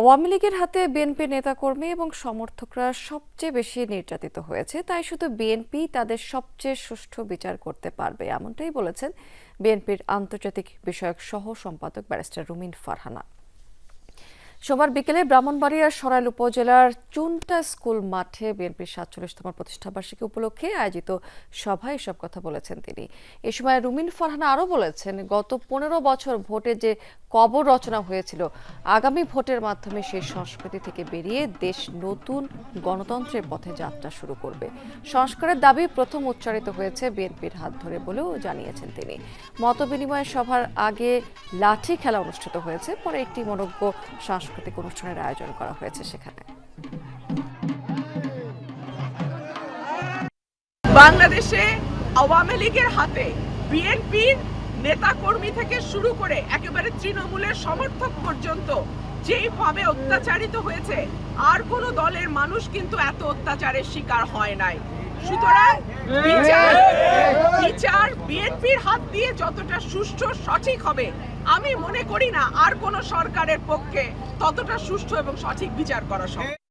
আওয়ামী লীগের হাতে বিএনপি নেতাকর্মী এবং সমর্থকরা সবচেয়ে বেশি নির্যাতিত হয়েছে, তাই শুধু বিএনপি তাদের সবচেয়ে সুষ্ঠু বিচার করতে পারবে, এমনটাই বলেছেন বিএনপির আন্তর্জাতিক বিষয়ক সহ সম্পাদক ব্যারিস্টার রুমিন ফারহানা। সোমবার বিকেলে ব্রাহ্মণবাড়িয়ার সরাইল উপজেলার চুনটা স্কুল মাঠে বিএনপির সাতচল্লিশতম প্রতিষ্ঠাবার্ষিকী উপলক্ষে আয়োজিত সভায় এসব কথা বলেছেন তিনি। এ সময় রুমিন ফারহানা আরও বলেছেন, গত পনেরো বছর ভোটে যে কবর রচনা হয়েছিল, আগামী ভোটের মাধ্যমে সেই সংস্কৃতি থেকে বেরিয়ে দেশ নতুন গণতন্ত্রের পথে যাত্রা শুরু করবে। সংস্কারের দাবি প্রথম উচ্চারিত হয়েছে বিএনপির হাত ধরে বলেও জানিয়েছেন তিনি। মতবিনিময় সভার আগে লাঠি খেলা অনুষ্ঠিত হয়েছে, পরে একটি মনজ্ঞ সাংস্কৃতিক অনুষ্ঠানের আয়োজন করা হয়েছে সেখানে। বাংলাদেশে আওয়ামী লীগের হাতে বিএনপির নেতাকর্মী থেকে শুরু করে একেবারে তৃণমূলের সমর্থক পর্যন্ত যেইভাবে অত্যাচারিত হয়েছে, আর কোন দলের মানুষ কিন্তু এত অত্যাচারের শিকার হয় নাই। সুতরাং বিচার বিএনপির হাত দিয়ে যতটা সুষ্ঠু, সঠিক হবে, আমি মনে করি না আর কোন সরকারের পক্ষে ততটা সুষ্ঠু এবং সঠিক বিচার করা সম্ভব।